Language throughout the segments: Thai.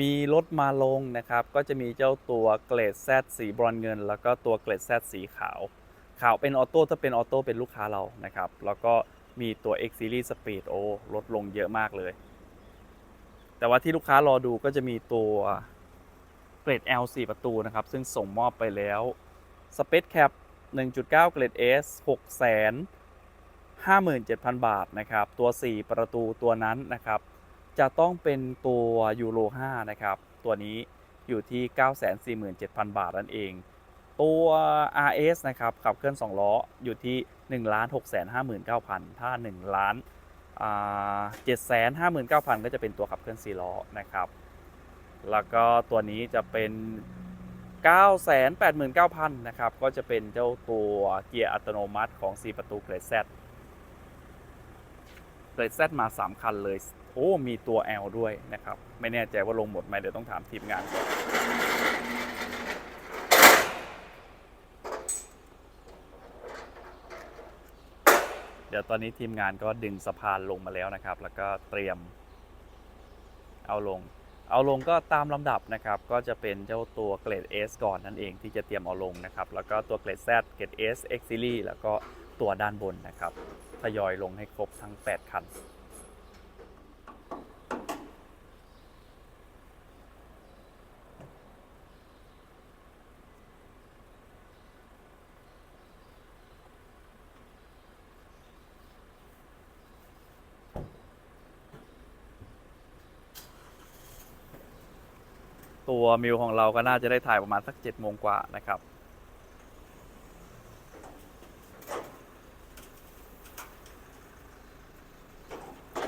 มีรถมาลงนะครับ ก็จะมีเจ้าตัวเกรด Z สีบรอนเงิน แล้วก็ตัวเกรด Z สีขาว ขาวเป็นออโต้ถ้าเป็นออโต้เป็นลูกค้าเรานะครับ แล้วก็มีตัว X Series Speed โอ้ลดลงเยอะมากเลย แต่ว่าที่ลูกค้ารอดูก็จะมีตัวเกรด L 4 ประตูนะครับ ซึ่งส่งมอบไปแล้ว Space Cap 1.9 เกรด S 6 57,000 บาทนะครับ ตัว 4 ประตูตัวนั้นนะครับ จะต้องเป็นตัวยูโร5นะครับ ตัวนี้อยู่ที่ 947,000 บาทนั่นเอง ตัว RS นะครับขับเคลื่อน 2 ล้ออยู่ที่ 1 6 5 9 0 0 0 ถ้า 1 ล้าน7 5 9 0 0 0ก็จะเป็นตัวขับเคลื่อน4ล้อนะครับ แล้วก็ตัวนี้จะเป็น 989,000 นะครับ ก็จะเป็นเจ้าตัวเกียร์อัตโนมัติของ 4 ประตูเกรด Z เกรด Z มา 3 คันเลย โอ้มีตัว L ด้วยนะครับ ไม่แน่ใจว่าลงหมดไหมเดี๋ยวต้องถามทีมงานก่อนเดี๋ยวตอนนี้ทีมงานก็ดึงสะพานลงมาแล้วนะครับ แล้วก็เตรียม เอาลง เอาลงก็ตามลำดับนะครับ ก็จะเป็นเจ้าตัวเกรด S ก่อนนั่นเองที่จะเตรียมเอาลงนะครับ แล้วก็ตัวเกรด Z เกรด S X Series แล้วก็ตัวด้านบนนะครับ ทยอยลงให้ครบทั้ง 8 คัน ตัวมิวของเราก็น่าจะได้ถ่ายประมาณสักเจ็ดโมงกว่านะครับ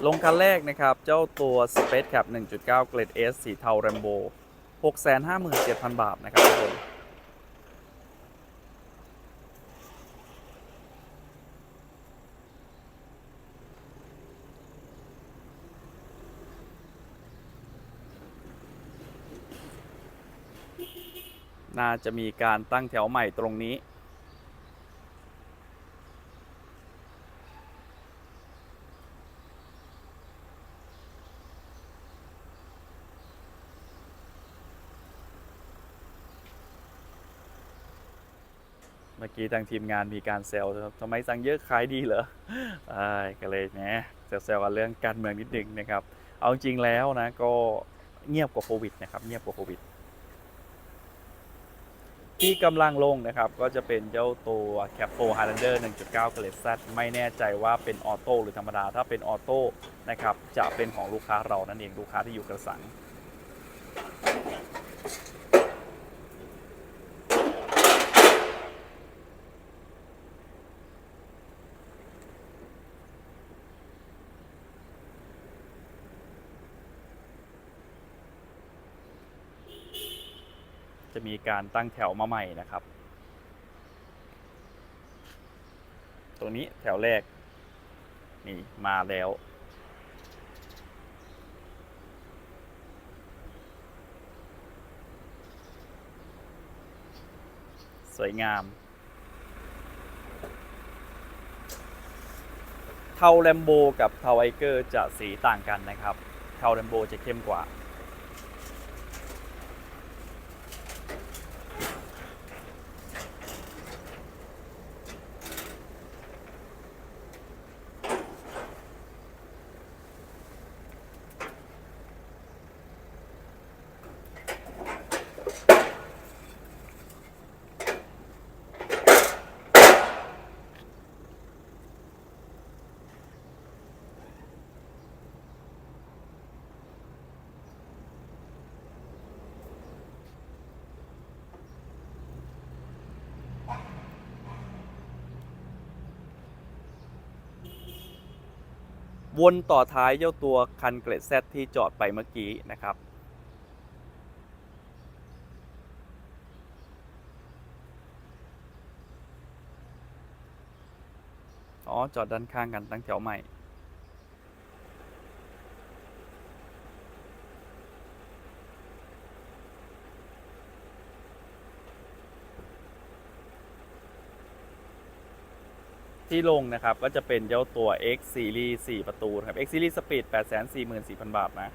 ลงคันแรกนะครับ เจ้าตัว Space Cap 1.9 เกรด S สีเทา Rambo 657,000 บาทนะครับทุกคน น่าจะมีการตั้งแถวใหม่ตรงนี้ เมื่อกี้ทางทีมงานมีการเซลล์ครับทำไมสั่งเยอะขายดีเหรออ่าก็เลยแหมเซลล์กันเรื่องการเมืองนิดนึงนะครับ เอาจริงแล้วนะก็เงียบกว่าโควิดนะครับ เงียบกว่าโควิด ที่กำลังลงนะครับ ก็จะเป็นเจ้าตัว Cap 4 Highlander 1.9เกรด Z ไม่แน่ใจว่าเป็นออโต้หรือธรรมดา ถ้าเป็นออโต้นะครับ จะเป็นของลูกค้าเรานั่นเองลูกค้าที่อยู่กระสัง มีการตั้งแถวมาใหม่นะครับตรงนี้แถวแรก นี่มาแล้ว สวยงาม เทาแลมโบกับเทาไอเกอร์จะสีต่างกันนะครับ เทาแลมโบจะเข้มกว่า วนต่อท้ายเจ้าตัวคันเกรดแซที่จอดไปเมื่อกี้นะครับ อ๋อ จอดด้านข้างกันตั้งแถวใหม่ ที่ลงนะครับ ก็จะเป็นเจ้าตัว X Series 4 ประตูครับ X Series Speed 844,000 บาทนะ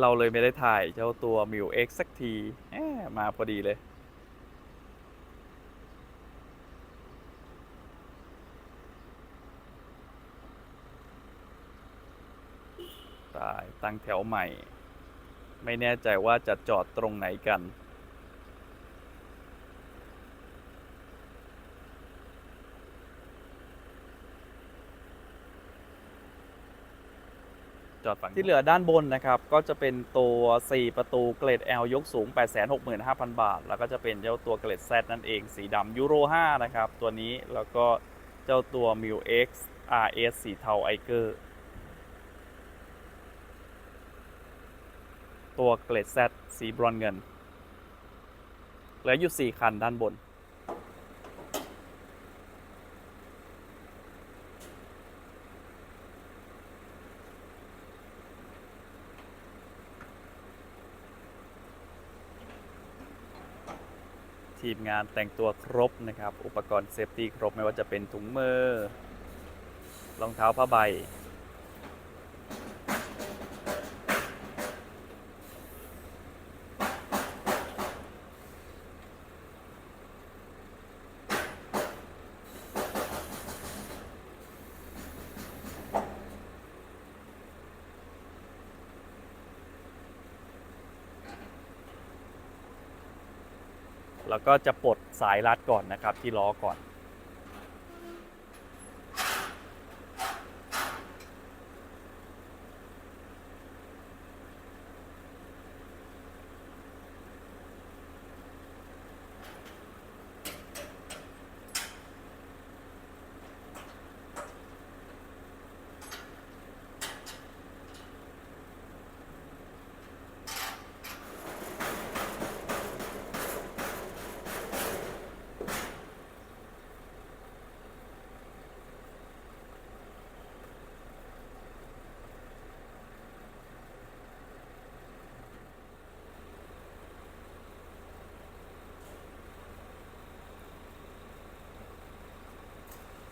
เราเลยไม่ได้ถ่ายเจ้าตัวมิวเอ็กสักทีมาพอดีเลย ตายตั้งแถวใหม่ ไม่แน่ใจว่าจะจอดตรงไหนกัน จอดฝั่งที่เหลือด้านบนนะครับ ก็จะเป็นตัว 4 ประตูเกรด L ยกสูง 865,000 บาท แล้วก็จะเป็นเจ้าตัวเกรด Z นั่นเอง สีดำยูโร 5 นะครับ ตัวนี้แล้วก็เจ้าตัว m i l X RS สีเทาไอเกอร์ตัวเกรด Z สีบรอนเงิน เหลืออยู่ 4 คันด้านบน ทีมงานแต่งตัวครบนะครับ อุปกรณ์เซฟตี้ครบไม่ว่าจะเป็นถุงมือรองเท้าผ้าใบ แล้วก็จะปลดสายรัดก่อนนะครับที่ล้อก่อน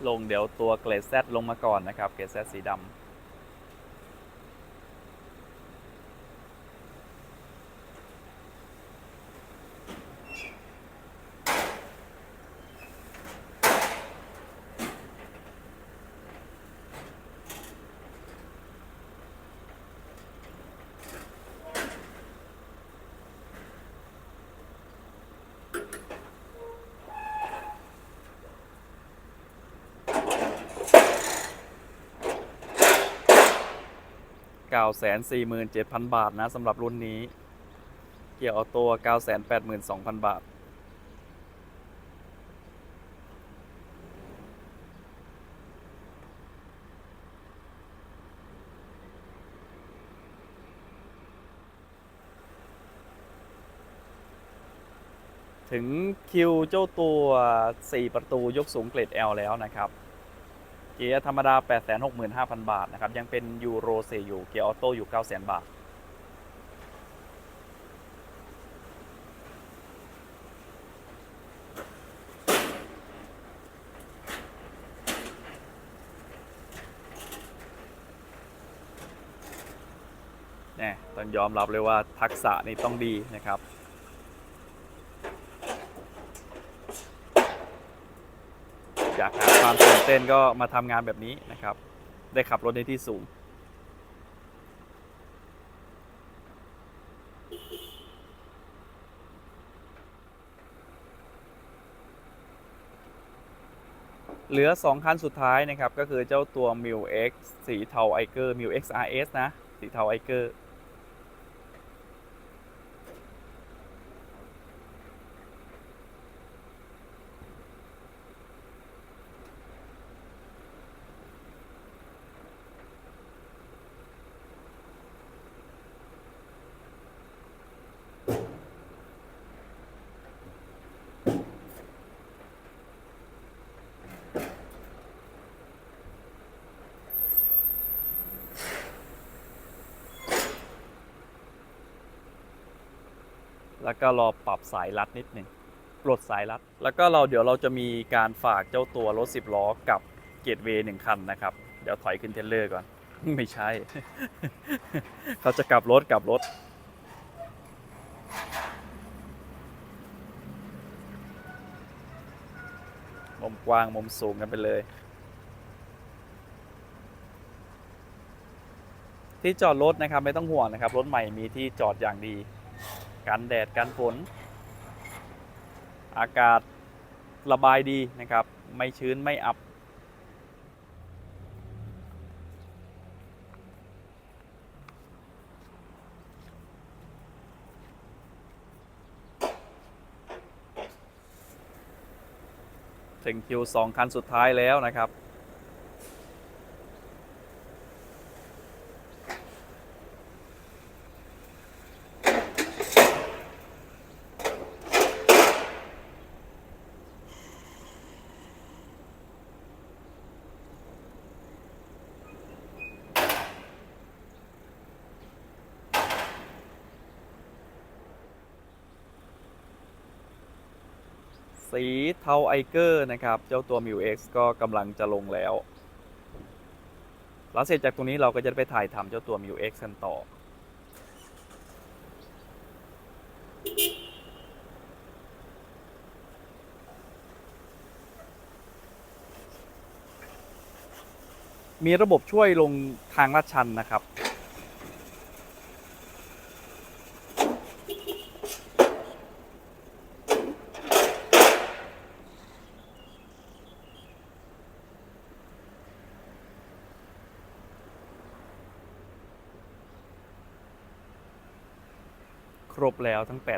ลงเดี๋ยวตัวเกรดแซลงมาก่อนนะครับเกรดแซสีดำ 947,000 บาทนะสำหรับรุ่นนี้ เกียร์ออโต้982,000 บาท ถึงคิวเจ้าตัว 4 ประตูยกสูงเกรด L แล้วนะครับ เกียร์ธรรมดา 865,000 บาทนะครับ ยังเป็นยูโรเซอยู่ เกียร์ออโต้อยู่ 900,000 บาท เนี่ยต้องยอมรับเลยว่าทักษะนี่ต้องดีนะครับ อยากหาความตื่น เต้นก็มาทำงานแบบนี้นะครับ ได้ขับรถในที่สูง เหลือ 2 คันสุดท้ายนะครับ ก็คือเจ้าตัว m i l X สีเทาไอเกอร์ m i l X RS นะ สีเทาไอเกอร์ แล้วก็รอปรับสายรัดนิดหนึ่งปลดสายรัด แล้วก็เราเดี๋ยวเราจะมีการฝากเจ้าตัวรถ 10 ล้อกับเกตเวย์หนึ่งคันนะครับ เดี๋ยวถอยขึ้นเทเลอร์ก่อน ไม่ใช่ เขาจะกลับรถกลับรถ มุมกว้างมุมสูงกันไปเลย ที่จอดรถนะครับไม่ต้องห่วงนะครับ รถใหม่มีที่จอดอย่างดี กันแดดกันฝน อากาศระบายดีนะครับ ไม่ชื้นไม่อับ ถึงคิวสองคันสุดท้ายแล้วนะครับ สีเทาไอเกอร์นะครับ เจ้าตัว m ิว X ก็กำลังจะลงแล้วหลังเสร็จจากตรงนี้เราก็จะไปถ่ายทำเจ้าตัว m ิว X กันต่อ มีระบบช่วยลงทางลาดชันนะครับ ครบแล้ว ทั้ง8คัน